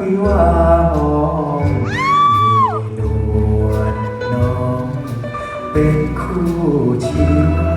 วิวาหอมมีนวลน้องเป็นคู่ชีวิต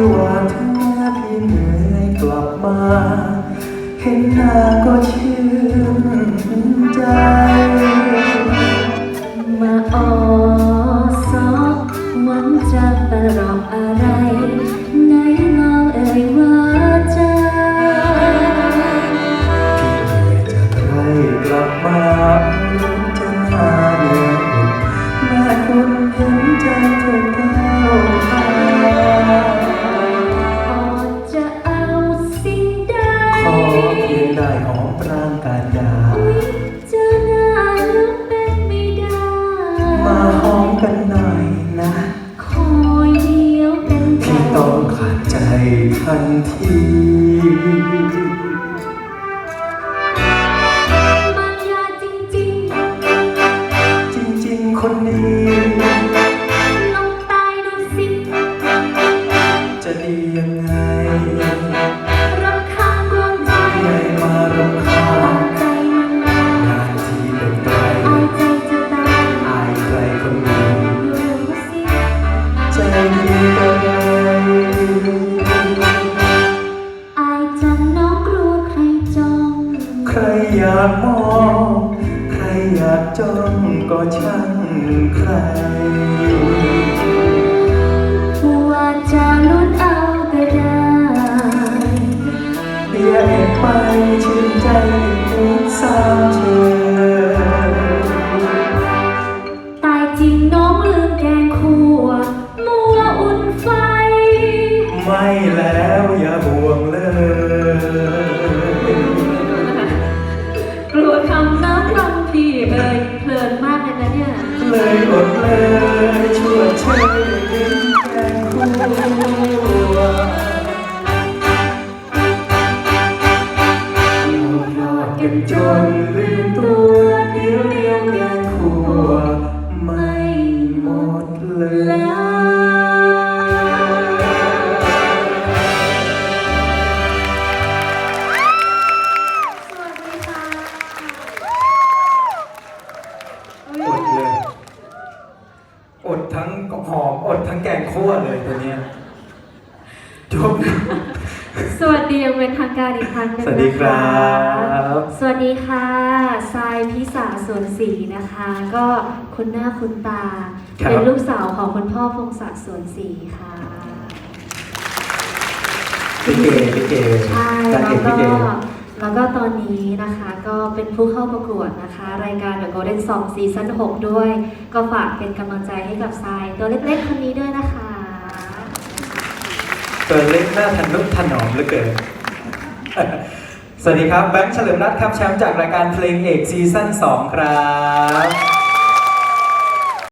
ที่ว่าถ้าพี่เหนื่อยกลับมา เห็นหน้า หอมร่างกายยาอุ๊ยจะน่าลุกเป็นไม่ได้ มาหอมกันหน่อยนะคอยเดียวเป็นพี่ต้องขาดใจทันที อยากมองใครอยากจ้องก็ช่างใคร วเอดทั้งหอมอดทั้งแกงคั่วเลยตัวเนี้ยจบ สวัสดีอย่างเป็นทางการอีกครั้งหนึงสวัสดีครับ สวัสดีค่ะทรายพิสาสวนศรีนะคะ ก็คุณหน้าคุณตา ครับ เป็นลูกสาวของคุณพ่อพงศักดิ์สวนศรีค่ะพี่เกพี่เกใช่จาแล้เกวพี่ก็เก แล้วก็ตอนนี้นะคะก็เป็นผู้เข้าประกวดนะคะ รายการ The Golden Song ซีซั่น6ด้วย ก็ฝากเป็นกำลังใจให้กับทรายตัวเล็กๆคนนี้ด้วยนะคะ ตัวเล็กหน้าทันนุ่มถนอมเหลือเกิน สวัสดีครับ แบงค์เฉลิมรัตน์ครับแชมป์จากรายการเพลงเอกซีซั่น2ครับ